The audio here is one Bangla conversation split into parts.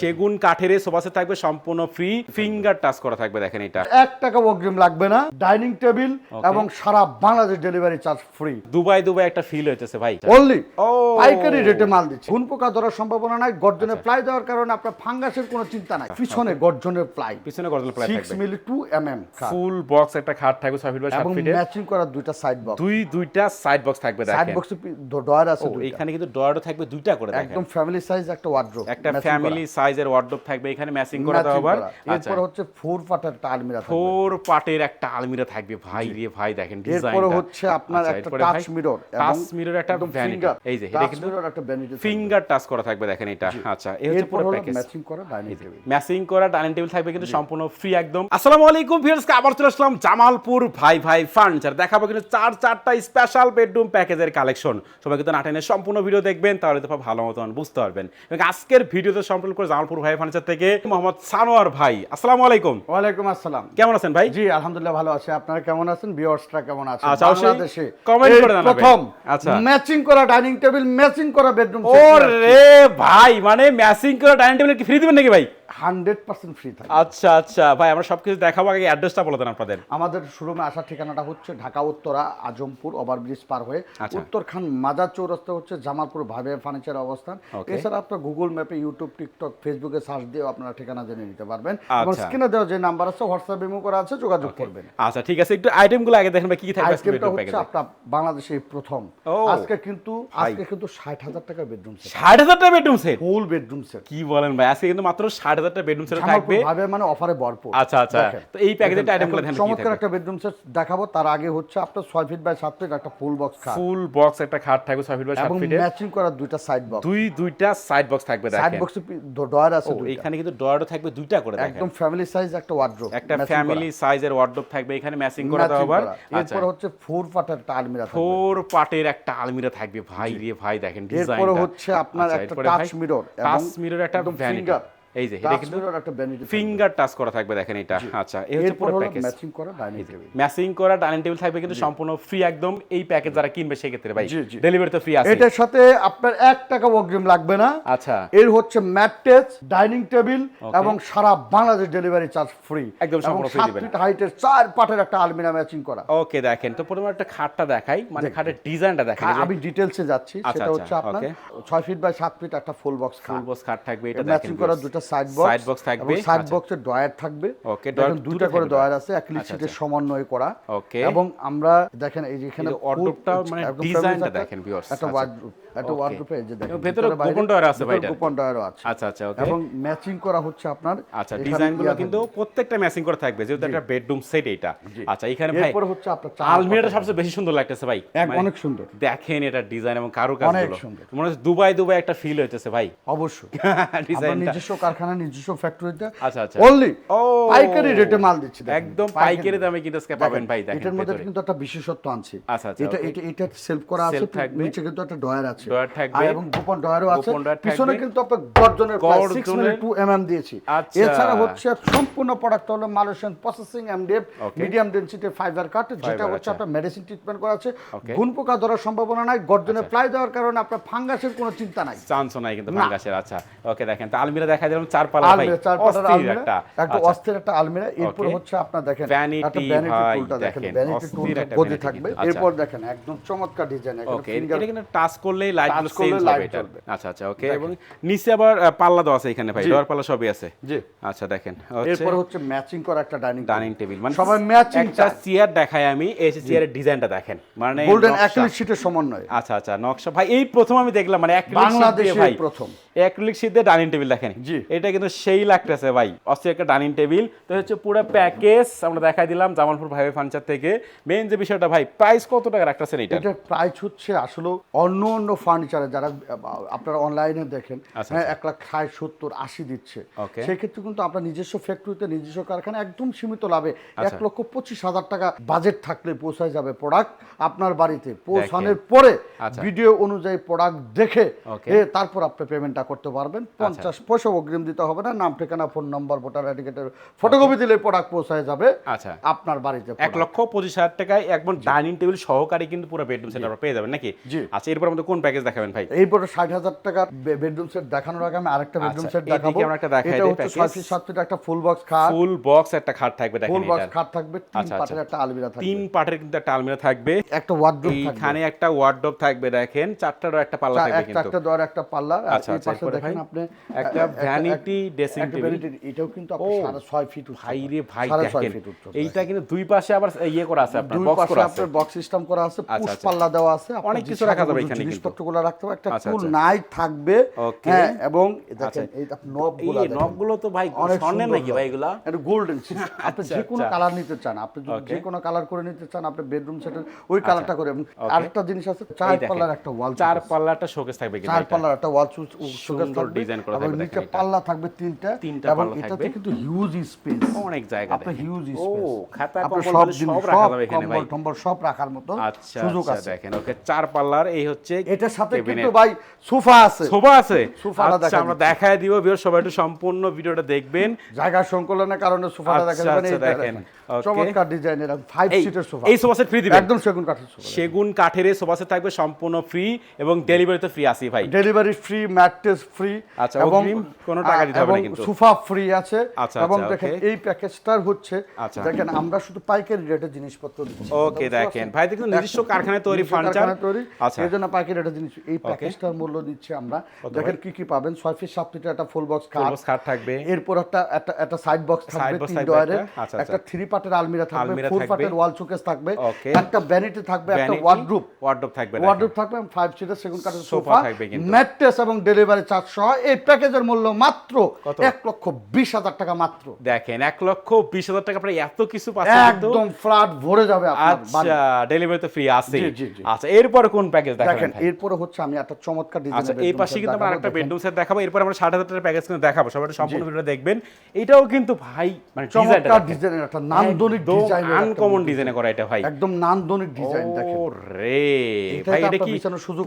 সেগুন কাঠের সোফা সেট থাকবে সম্পূর্ণ ফ্রি ফিঙ্গার টাচ করা থাকবে দেখেন এটা। এক টাকা অগ্রিম লাগবে না। ডাইনিং টেবিল এবং সারা Bangladesh delivery charge free Dubai Dubai একটা ফিল হইতেছে ভাই। অনলি পাইকারি রেটে মাল দিচ্ছে। ঘুন পোকা ধরার সম্ভাবনা নাই। গর্জনের আচ্ছা। প্লাই দেওয়ার কারণে আপনার ফাঙ্গাসের কোনো চিন্তা নাই। পিছনে গর্জনের প্লাই পিছনে গর্জন প্লাই থাকবে। মিলি two M M full box একটা খাট থাকবে ছয় ফিট বাই সাত এবং ম্যাচিং করা দুইটা সাইড বক্স দুই দুইটা সাইড বক্স থাকবে দেখেন। সাইড বক্সে ডয়ার আছে এখানে কিন্তু ডয়ারও থাকবে দুইটা করে দেখেন। একদম ফ্যামিলি সাইজ একটা ওয়ার্ড্রোব একটা ফ্যামিলি সাইজের ওয়ার্ডরোব থাকবে এখানে ম্যাচিং করা দেওয়া আবার। আচ্ছা এরপর হচ্ছে ফোর পাটার একটা আলমিরা থাকবে। ফোর পার্টের একটা আলমিরা থাকবে। ভাই রে ভাই দেখেন ডিজাইনটা এরপরে হচ্ছে আপনার একটা টাচ মিরর টাচ মিরর একটা ভ্যানিটি এই যে এটা কিন্তু মিরর একটা ভ্যানিটি ফিঙ্গার টাচ করা থাকবে দেখেন এটা। আচ্ছা এই হচ্ছে পুরো প্যাকেজ ম্যাচিং করা ডাইনিং টেবিল ম্যাচিং করা ডাইনিং টেবিল থাকবে কিন্তু সম্পূর্ণ ফ্রি একদম। আসসালামু আলাইকুম ভিউয়ার্স আবার চলে আসলাম জামালপুর ভাই ভাই ফার্নিচার দেখাবো কিন্তু চার চারটা স্পেশাল বেডরুম প্যাকেজের কালেকশন সবাই কিন্তু নাটেনের সম্পূর্ণ ভিডিও দেখবেন তাহলে তো ভালো মতন বুঝতে পারবেন। এবং আজকের ভিডিওতে সম্পূর্ণ করে জামালপুর ভাই ফার্নিচার থেকে মোহাম্মদ সানোয়ার ভাই। আসসালামু আলাইকুম। ওয়ালাইকুম আসসালাম। কেমন আছেন ভাই? জি আলহামদুলিল্লাহ ভালো আছি। আপনারা কেমন আছেন? ভিউয়ার্সরা কেমন আছেন? আচ্ছা, বাংলাদেশে কমেন্ট করে জানাবেন। প্রথম আচ্ছা। ম্যাচিং করা ডাইনিং টেবিল ম্যাচিং করা বেডরুম ওরে ভাই মানে ম্যাচিং করা ডাইনিং টেবিল কি ফ্রি দিবেন নাকি ভাই? হান্ড্রেড পার্সেন্ট ফ্রি থাকে আচ্ছা আচ্ছা। ভাই আমরা সবকিছু দেখাবো আগে অ্যাড্রেসটা বলে দেন আপনাদের। আমাদের শোরুমে আসার ঠিকানাটা হচ্ছে ঢাকা উত্তরা আজমপুর ওভারব্রিজ পার হয়ে আচ্ছা। উত্তরখান মাজার চৌরাস্তা হচ্ছে জামালপুর ভাবে ফার্নিচার অবস্থান। এছাড়া আপনার গুগল ম্যাপে ইউটিউব টিকটক ফেসবুকে সার্চ দিয়েও আপনারা ঠিকানা জেনে নিতে পারবেন। এবং আচ্ছা। স্ক্রিনে দেওয়া যে নাম্বার আছে হোয়াটসঅ্যাপ ইমো করা আছে যোগাযোগ করবেন। আচ্ছা ঠিক আছে। একটু আইটেমগুলো আগে দেখেন ভাই কি কি থাকবে আইটেমটা হচ্ছে আপনার বাংলাদেশে প্রথম। আজকে কিন্তু আজকে কিন্তু ষাট হাজার টাকা বেডরুম সেট ষাট হাজার টাকা bedroom set full bedroom set কি বলেন ভাই আজকে কিন্তু মাত্র ষাট হাজার বেডরুম সেট থাকবে। ভাবে মানে অফারে ভরপুর। আচ্ছা আচ্ছা। তো এই প্যাকেজের আইটেমগুলো দেখেন চমৎকার একটা বেডরুম সেট দেখাবো তার আগে হচ্ছে আপনার ছয় ফিট বাই সাত ফিট একটা ফুল বক্স খাট। ফুল বক্স একটা খাট থাকবে ছয় ফিট বাই সাত এবং ম্যাচিং করা দুইটা সাইড বক্স দুই দুইটা সাইড বক্স থাকবে সাইড বক্সে ডয়ার আছে দুইটা। এখানে কিন্তু ডয়ারও থাকবে দুইটা করে দেখেন। একদম ফ্যামিলি সাইজ একটা ওয়ার্ড্রোব একটা ফ্যামিলি সাইজের ওয়ার্ডরোব থাকবে এখানে ম্যাচিং করে দেওয়া আবার আচ্ছা। এরপর হচ্ছে ফোর পাটার একটা আলমিরা থাকবে। ফোর পার্টের একটা আলমিরা থাকবে ভাই রে ভাই দেখেন ডিজাইনটা এরপরে হচ্ছে আপনার একটা টাচ মিরর টাচ মিরর একটা ভ্যানিটি এই যে এটা কিন্তু একটা ভ্যানিটি ফিঙ্গার টাচ করা থাকবে দেখেন এটা। আচ্ছা এই হচ্ছে পুরো প্যাকেজ ম্যাচিং করা ডাইনিং টেবিল ম্যাচিং করা ডাইনিং টেবিল থাকবে কিন্তু সম্পূর্ণ ফ্রি একদম। এই প্যাকেজ যারা কিনবে সেক্ষেত্রে ভাই জি, জি। ডেলিভারি তো ফ্রি আছে। এটার সাথে আপনার এক টাকা অগ্রিম লাগবে না। আচ্ছা। এর হচ্ছে ম্যাট্রেস ডাইনিং টেবিল এবং সারা বাংলাদেশ ডেলিভারি চার্জ ফ্রি একদম সম্পূর্ণ সাত দিবেন। ফিট হাইটের চার পাটের একটা আলমিরা ম্যাচিং করা। ওকে দেখেন তো প্রথমে একটা খাটটা দেখাই। মানে খাটের ডিজাইনটা দেখাই আমি ডিটেলসে যাচ্ছি। আচ্ছা, সেটা আচ্ছা, হচ্ছে আপনার okay. ছয় ফিট বাই সাত ফিট একটা ফুল বক্স ফুল বক্স খাট থাকবে এটা ম্যাচিং করা দুটো সাইড বক্স সাইড বক্স থাকবে? সাইড আচ্ছা। বক্সের ডয়ার থাকবে। ওকে ডয়ার দুটো করে ডয়ার আছে অ্যাক্রিলিক আচ্ছা, শীটের আচ্ছা। সমন্বয় করা। ওকে এবং আমরা দেখেন এই যে এখানে এই মানে ডিজাইনটা দেখেন ভিউয়ার্স একটা আচ্ছা। ওয়ার্ডরোব একটা. ওয়ার্ডরোবে যে দেখেন ভেতরে গোপন আছে ভাই গোপন আছে। আচ্ছা আচ্ছা ওকে এবং ম্যাচিং করা হচ্ছে আপনার আচ্ছা ডিজাইনগুলো কিন্তু প্রত্যেকটা ম্যাচিং করে থাকবে যেহেতু একটা বেডরুম সেট এটা। আচ্ছা এখানে ভাই এরপরে হচ্ছে আপনার আলমিরাটা সবচেয়ে বেশি সুন্দর লাগতেছে ভাই। মানে অনেক সুন্দর। দেখেন এটা ডিজাইন এবং কারুকাজগুলো। অনেক সুন্দর। মনে হচ্ছে দুবাই দুবাই একটা ফিল হইতেছে ভাই। অবশ্যই। আমরা ডিজাইনটা নিজস্ব কারখানা নিজস্ব ফ্যাক্টরিতে আচ্ছা আচ্ছা। অনলি পাইকারি রেটে মাল দিচ্ছি একদম পাইকারি দামে কিন্তু আজকে পাবেন ভাই দেখেন এটার মধ্যে কিন্তু একটা বিশেষত্ব আনছি। আচ্ছা, আচ্ছা, এটা এটা এটা সেলফ করা আছে নিচে কিন্তু একটা ডয়ার আছে। থাকবে। এবং গোপন ডয়ারও আছে। পিছনে কিন্তু আপনার গর্জনের প্রায় 6 গর্জনের- 2 এমএম দিয়েছি। আচ্ছা। এছাড়া হচ্ছে সম্পূর্ণ প্রোডাক্ট হলো Malaysian processing MDF medium density fibre কাট যেটা হচ্ছে আচ্ছা। আপনার মেডিসিন ট্রিটমেন্ট করা আছে. গুণ পোকা ধরার সম্ভাবনা নাই গর্জনের প্লাই দেওয়ার কারণে আপনার ফাঙ্গাসের কোনো চিন্তা নাই। চান্সও নাই কিন্তু ফাঙ্গাসের আচ্ছা। ওকে দেখেন তো আলমিরা দেখা দিলাম চার পাল্লা ভাই চার পাটার আলমিরা। একটা আচ্ছা। অস্থির একটা আলমিরা। এরপর হচ্ছে আপনার দেখেন একটা ভ্যানিটি টুলটা দেখেন। ভ্যানিটি একটা গদি থাকবে। আচ্ছা। এরপর দেখেন একদম চমৎকার ডিজাইন এটা কিন্তু টাচ করলেই চেঞ্জ হবে এটা। আচ্ছা আচ্ছা ওকে এবং নিচে আবার পাল্লা দেওয়া আছে এখানে ভাই ডোর পাল্লা সবই আছে। জি। আচ্ছা দেখেন এরপর হচ্ছে ম্যাচিং করা একটা ডাইনিং ডাইনিং টেবিল মানে সবাই ম্যাচিং একটা চেয়ার দেখাই আমি এই চেয়ারের ডিজাইনটা দেখেন। মানে গোল্ডেন অ্যাক্রিলিক শীটের সমন্বয় আচ্ছা আচ্ছা নকশা। ভাই এই প্রথম আমি দেখলাম মানে অ্যাক্রিলিক বাংলাদেশে প্রথম। অ্যাক্রিলিক দিয়ে ডাইনিং টেবিল দেখেন জি। এটা কিন্তু সেই লাগতেছে ভাই অস্থির একটা ডাইনিং টেবিল তো হচ্ছে পুরো প্যাকেজ আমরা দেখাই দিলাম জামালপুর ভাই ফার্নিচার থেকে মেইন যে বিষয়টা ভাই প্রাইস কত টাকা রাখতেছেন এটা এটার প্রাইস হচ্ছে আসলে অন্য অন্য ফার্নিচারে যারা আপনারা অনলাইনে দেখেন আচ্ছা, হ্যাঁ এক লাখ ষাট সত্তর আশি দিচ্ছে. সেক্ষেত্রে কিন্তু আপনার নিজস্ব ফ্যাক্টরিতে নিজস্ব কারখানা একদম সীমিত লাভে এক আচ্ছা। লক্ষ পঁচিশ হাজার টাকা বাজেট থাকলে পৌঁছায় যাবে প্রোডাক্ট আপনার বাড়িতে পৌঁছানোর পরে আচ্ছা। ভিডিও অনুযায়ী প্রোডাক্ট দেখে. এ, তারপর আপনি পেমেন্টটা করতে পারবেন। পঞ্চাশ পয়সা অগ্রিম দিতে হবে না নাম ঠিকানা ফোন নম্বর ভোটার আইডিকেটের ফটোকপি দিলে প্রোডাক্ট পৌঁছায় যাবে আচ্ছা। আপনার বাড়িতে এক লক্ষ পঁচিশ হাজার টাকায় একদম ডাইনিং টেবিল সহকারে কিন্তু পুরো বেডরুম সেট আপনারা পেয়ে যাবেন নাকি? জি। আচ্ছা এরপর আমাদের কোন প্যাকেজ দেখাবেন ভাই? এইপরে ষাট হাজার টাকা বেডরুম সেট দেখানোর আগে আমি আরেকটা বেডরুম আচ্ছা, সেট দেখাবো। আমরা একটা দেখাই এটা হচ্ছে package। ছয় ফিট সাত ফিট একটা ফুল বক্স খাট। ফুল বক্স একটা খাট থাকবে দেখেন ফুল বক্স খাট থাকবে তিন আচ্ছা, পাটের আচ্ছা। একটা আলমিরা থাকবে। তিন পাটের কিন্তু একটা আলমিরা থাকবে। একটা ওয়ার্ডরোব থাকবে। এইখানে একটা ওয়ার্ডরোব থাকবে দেখেন। চারটারও একটা পাল্লা থাকবে কিন্তু। একটা দেওয়ার একটা পাল্লা আচ্ছা, আচ্ছা, দেখেন ভাই? আপনি একটা একটা table। vanity, এটাও কিন্তু আপনি সাড়ে ছয় ফিট। ভাই রে ভাই দেখেন এইটা কিন্তু দুই পাশে আবার ইয়ে করা আছে আপনার বক্স করা আছে আপনার বক্স সিস্টেম করা আছে পুশ আচ্ছা। পাল্লা দেওয়া আছে অনেক কিছু রাখা যাবে এখানে কিন্তু। জিনিসপত্রগুলো রাখতে হবে একটা আচ্ছা, ফুল আচ্ছা। নাইট থাকবে হ্যাঁ এবং আচ্ছা। দেখেন এই নব এই নবগুলো তো ভাই স্বর্ণের নাকি ভাই এগুলা এটা গোল্ডেন আপনি আচ্ছা, যে কোনো আচ্ছা। কালার নিতে চান আপনি যদি যে কোনো কালার করে নিতে চান আপনি বেডরুম সেটের ওই কালারটা করে আরেকটা জিনিস আছে চার পাল্লার একটা ওয়াল চার পাল্লাটা শোকেস থাকবে কিন্তু চার। পাল্লার একটা ওয়াল সুন্দর design করা থাকবে নিচে। পাল্লা থাকবে তিনটা তিনটা পাল্লা এটাতে কিন্তু হিউজ স্পেস অনেক জায়গা দেখেন। হিউজ ও খাতা কম্বল সব রাখা যাবে এখানে ভাই। কম্বল সব রাখার মতো আচ্ছা সুযোগ আচ্ছা আছে। দেখেন ওকে চার পাল্লার এই হচ্ছে এটার সাথে কিন্তু ভাই সোফা আছে। সোফা আছে? সোফাটা আচ্ছা আমরা দেখায় দিব ভিউয়ার সবাই একটু সম্পূর্ণ ভিডিওটা দেখবেন। জায়গা সংকলনের কারণে সোফাটা আচ্ছা, দেখা যাবে না, দেখেন। চমৎকার ডিজাইনের ফাইভ সিটের সোফা। এই সোফা সেট ফ্রি দিবেন? একদম সেগুন কাঠের সোফা। সেগুন কাঠের সোফা সেট থাকবে সম্পূর্ণ ফ্রি এবং ডেলিভারি তো ফ্রি আসি ভাই। ডেলিভারি ফ্রি ম্যাট্রেস ফ্রি আচ্ছা, অগ্রিম কোনো টাকা দিতে হবে না কিন্তু। সোফা ফ্রি আছে। আচ্ছা, এবং আচ্ছা, দেখেন এই প্যাকেজটার হচ্ছে। দেখেন আমরা শুধু পাইকারি রেটে জিনিসপত্র দিচ্ছি। ওকে দেখেন। ভাই দেখুন নিজস্ব কারখানায় তৈরি ফার্নিচার তৈরি। এই জন্য পাইকারি রেটে জিনিস এই প্যাকেজটার মূল্য দিচ্ছি আমরা। দেখেন কি কি পাবেন? ছয় ফিট সাত ফিটের একটা ফুল বক্স খাট থাকবে। এরপর একটা একটা সাইড বক্স থাকবে তিন ডয়ারের একটা, থ্রি পার্টের আলমিরা থাকবে ফোর। পার্টের ওয়াল শোকেস থাকবে। একটা ভ্যানিটি থাকবে একটা ওয়ার্ডরোব ওয়ার্ডরোব থাকবে। ওয়ার্ডরোব থাকবে ফাইভ সিটার সেগুন কাঠের সোফা ম্যাট্রেস এবং ডেলিভারি চার্জ সহ এই প্যাকেজের মূল্য মাত্র এক লক্ষ বিশ হাজার টাকা মাত্র। দেখেন এক লক্ষ বিশ হাজার টাকা আপনার এত কিছু একদম ফ্ল্যাট ভরে যাবে আচ্ছা ডেলিভারি তো ফ্রি আছে। আচ্ছা এরপরে কোন প্যাকেজ দেখেন এরপরে হচ্ছে আমি একটা চমৎকার আচ্ছা এই পাশে কিন্তু আমরা আরেকটা বেডরুম সেট দেখাবো। এরপর আমরা ষাট হাজার টাকার প্যাকেজ কিন্তু দেখাবো। সবাই সম্পূর্ণ ভিডিও দেখবেন। এটাও কিন্তু ভাই মানে চমৎকার ডিজাইনের একটা নান্দনিক ডিজাইন আনকমন ডিজাইনে করা এটা ভাই। একদম নান্দনিক ডিজাইন দেখেন। রে ভাই এটা কি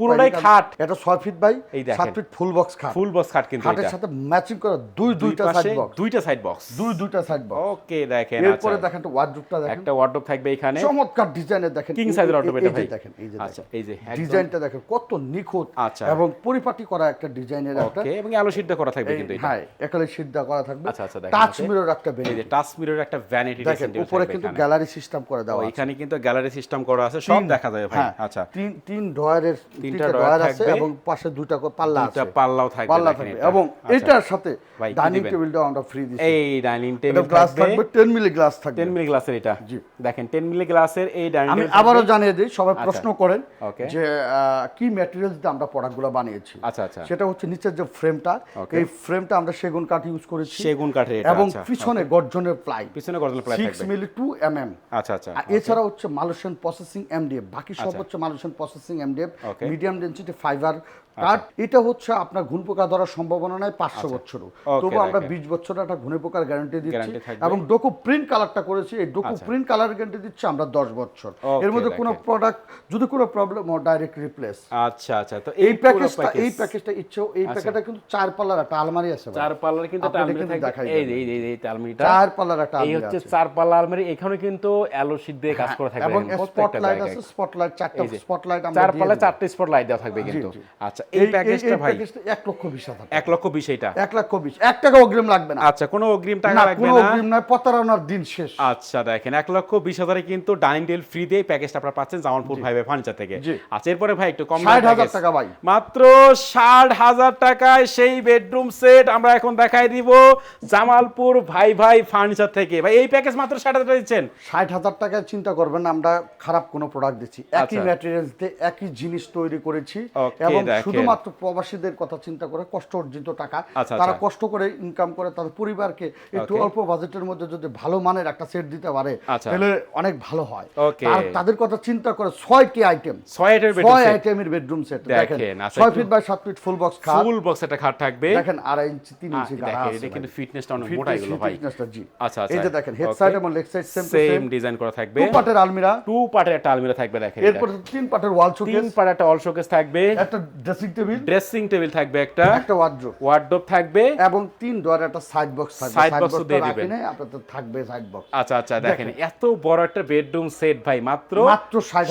পুরোটাই খাট? এটা ছয় ফিট বাই সাত ফিট ফুল বক্স খাট। ফুল বক্স খাট কিন্তু খাটের সাথে ম্যাচিং করা দুই দুই দুইটা সাইড বক্স দুইটা সাইড বক্স দুই দুইটা সাইড বক্স ওকে দেখেন এরপরে আচ্ছা। দেখেন ওয়ার্ডরোবটা দেখেন। একটা ওয়ার্ডরোব থাকবে এখানে। চমৎকার ডিজাইনের দেখেন। কিং সাইজের ওয়ার্ডরোব এটা ভাই। দেখেন এই যে আচ্ছা এই যে ডিজাইনটা দেখেন কত নিখুঁত আচ্ছা। এবং পরিপাটি করা একটা ডিজাইনের একটা ওকে এবং আলো সিদ্ধ করা থাকবে কিন্তু এটা। হ্যাঁ একালে সিদ্ধা করা থাকবে। আচ্ছা, আচ্ছা, দেখেন টাচ মিরর একটা এই যে টাচ মিরর একটা ভ্যানিটি দেখেন উপরে কিন্তু গ্যালারি সিস্টেম করে দেওয়া আছে। এখানে কিন্তু গ্যালারি সিস্টেম করা আছে সব দেখা যাবে ভাই। হ্যাঁ, আচ্ছা। তিন তিন ড্রয়ারের তিনটা ড্রয়ার আছে এবং পাশে করে পাল্লা আছে। পাল্লাও থাকবে পাল্লা থাকবে। এবং আচ্ছা। এটার সাথে ডাইনিং টেবিলটাও আমরা ফ্রি দিচ্ছি এই ডাইনিং টেবিল গ্লাস থাকবে থাকবে 10 মিলি গ্লাস থাকবে। 10 মিলি গ্লাসের এটা। জি। দেখেন 10 মিলি গ্লাসের এই ডাইনিং আমি আবারও জানিয়ে দিই সবাই আচ্ছা। প্রশ্ন করেন যে কি ম্যাটেরিয়ালস দিয়ে আমরা প্রোডাক্টগুলো বানিয়েছি? আচ্ছা আচ্ছা। সেটা হচ্ছে নিচের যে ফ্রেমটা এই ফ্রেমটা আমরা সেগুন কাঠ ইউজ করেছি। সেগুন কাঠের এটা এবং আচ্ছা। পিছনে গর্জনের প্লাই পিছনে গর্জন প্লাই থাকবে। মিলি টু এম এম আচ্ছা। আচ্ছা এছাড়া হচ্ছে মালয়েশিয়ান প্রসেসিং এমডিএফ বাকি সব। হচ্ছে Malaysian processing MDF medium density fibre কাঠ এটা হচ্ছে আপনার ঘুন পোকা ধরার সম্ভাবনা নাই পাঁচশো বছরও। আচ্ছা। তবু আমরা বিশ বছর একটা ঘুনে পোকার গ্যারান্টি দিচ্ছি এবং ডোকু প্রিন্ট কালারটা করেছি এই ডোকু আচ্ছা। প্রিন্ট কালার গ্যারান্টি দিচ্ছি আমরা দশ বছর। এর মধ্যে কোনো প্রোডাক্ট যদি কোনো প্রবলেম হয় ডাইরেক্ট রিপ্লেস আচ্ছা আচ্ছা। তো এই প্যাকেজটা এই প্যাকেজটা ইচ্ছেও এই প্যাকেটটা কিন্তু চার পাল্লার একটা আলমারি আছে চার পাল্লার কিন্তু এই। এই এই আলমারিটা। চার পাল্লার একটা এই হচ্ছে চার পাল্লা আলমারি। এখানে কিন্তু অ্যালো শীট দিয়ে কাজ করা থাকবে এবং স্পটলাইট আছে স্পটলাইট চারটা স্পটলাইট আমরা চার দিয়ে পাল্লা দেব। চারটে স্পট লাইট দেওয়া থাকবে কিন্তু। আচ্ছা এই প্যাকেজটা ভাই। লক্ষ বিশ হাজার এক লক্ষ বিশ এইটা। এক লক্ষ টাকা অগ্রিম লাগবে না। আচ্ছা কোনো অগ্রিম টাকা না লাগবে কোনো না। অগ্রিম নয় প্রতারণার দিন শেষ। আচ্ছা দেখেন লক্ষ বিশ হাজারে কিন্তু ডাইনিং টেবিল ফ্রি দিয়ে প্যাকেজটা আপনারা পাচ্ছেন জামালপুর ভাই ভাই ফার্নিচার থেকে। আচ্ছা এরপরে ভাই একটু কম ষাট দামের হাজার package। টাকা ভাই। মাত্র ষাট হাজার টাকায় সেই বেডরুম সেট আমরা এখন দেখাই দিব জামালপুর ভাই ভাই ফার্নিচার থেকে। ভাই এই প্যাকেজ মাত্র ষাট হাজার টাকা দিচ্ছেন। ষাট হাজার টাকায় চিন্তা করবেন আমরা খারাপ কোনো প্রোডাক্ট দিচ্ছি। একই আচ্ছা। ম্যাটেরিয়ালস দিয়ে একই জিনিস তৈরি করেছি এবং। শুধুমাত্র প্রবাসীদের কথা চিন্তা করে কষ্ট অর্জিত টাকা আচ্ছা, তারা আচ্ছা। কষ্ট করে ইনকাম করে তাদের পরিবারকে একটু অল্প বাজেটের মধ্যে যদি ভালো মানের একটা সেট দিতে পারে আচ্ছা। তাহলে অনেক ভালো হয়. তার তাদের কথা চিন্তা করে ছয়টি আইটেম ছয় এর বেডরুম ছয় আইটেমের বেডরুম সেট দেখেন, ছয় ফিট বাই সাত ফিট ফুল বক্স খাট। ফুল বক্স একটা খাট থাকবে। দেখেন আড়াই ইঞ্চি তিন ইঞ্চি গাড়া আছে। কিন্তু ফিটনেসটা অনেক মোটা এগুলো ভাই। জি। আচ্ছা এই যে দেখেন হেড সাইড এবং leg side same same design করা থাকবে। টু পার্টের আলমিরা। টু পার্টের একটা আলমিরা থাকবে দেখেন এরপর তিন পার্টের ওয়াল তিন শোকেস পার্ট একটা অল শোকেস থাকবে। একটা ড্রেসিং টেবিল ড্রেসিং টেবিল থাকবে একটা। একটা ওয়ার্ড্রোব ওয়ার্ড্রোব থাকবে। এবং তিন একটা সাইড বক্স থাকবে। সাইড বক্স দিয়ে দিবেন। থাকবে সাইড বক্স আচ্ছা আচ্ছা দেখেন। এত বড় একটা বেডরুম সেট ভাই মাত্র মাত্র ষাট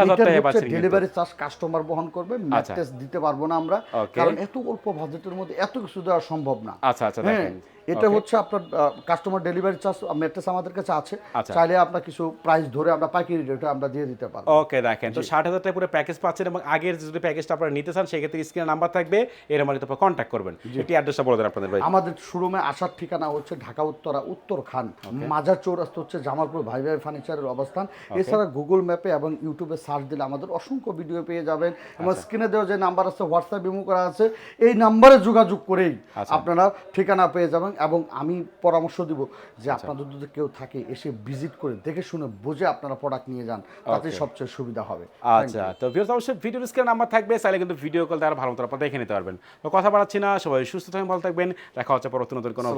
হাজার টাকা। পাচ্ছেন ডেলিভারি চার্জ কাস্টমার বহন করবে আচ্ছা। ম্যাট্রেস দিতে পারব না আমরা। কারণ এত অল্প বাজেটের মধ্যে এত কিছু দেওয়া সম্ভব না। আচ্ছা আচ্ছা হ্যাঁ। দেখেন এটা হচ্ছে আপনার কাস্টমার ডেলিভারি চার্জ ম্যাট্রেস আমাদের কাছে আছে। আচ্ছা। চাইলে আপনার কিছু প্রাইস ধরে আমরা পাইকারি রেটে আমরা দিয়ে দিতে পারব। ওকে দেখেন। তো ষাট হাজার টাকা পুরো প্যাকেজ পাচ্ছেন এবং আগের যদি প্যাকেজটা আপনারা নিতে চান সেক্ষেত্রে স্ক্রিনে নাম্বার থাকবে এর আমার কিন্তু কন্ট্যাক্ট করবেন। এটি অ্যাড্রেসটা বলে দেন আপনাদের ভাই। আমাদের শোরুমে আসার ঠিকানা হচ্ছে ঢাকা উত্তরা উত্তর খান মাজার চৌরাস্তা হচ্ছে জামালপুর ভাই ভাই ফার্নিচারের অবস্থান। এছাড়া গুগল ম্যাপে এবং ইউটিউবে সার্চ দিলে আমাদের অসংখ্য ভিডিও পেয়ে যাবেন। এবং আচ্ছা। স্ক্রিনে দেওয়া যে নাম্বার আছে হোয়াটসঅ্যাপ ইমো করা আছে এই নাম্বারে যোগাযোগ করেই আচ্ছা। আপনারা ঠিকানা পেয়ে যাবেন। এবং আমি পরামর্শ দিব যে আচ্ছা। আপনাদের যদি কেউ থাকে এসে ভিজিট করে দেখে শুনে বুঝে আপনারা প্রোডাক্ট নিয়ে যান তাতে সবচেয়ে সুবিধা হবে। আচ্ছা তো ভিউয়ার্স অবশ্যই ভিডিও স্ক্রিনে নাম্বার থাকবে তাহলে কিন্তু ভিডিও কল দ্বারা ভালো মতো আপনারা দেখে নিতে পারবেন। তো কথা বাড়াচ্ছি না সবাই সুস্থ থাকবেন ভালো থাকবেন দেখা হচ্ছে পরবর্তী নতুন কোনো।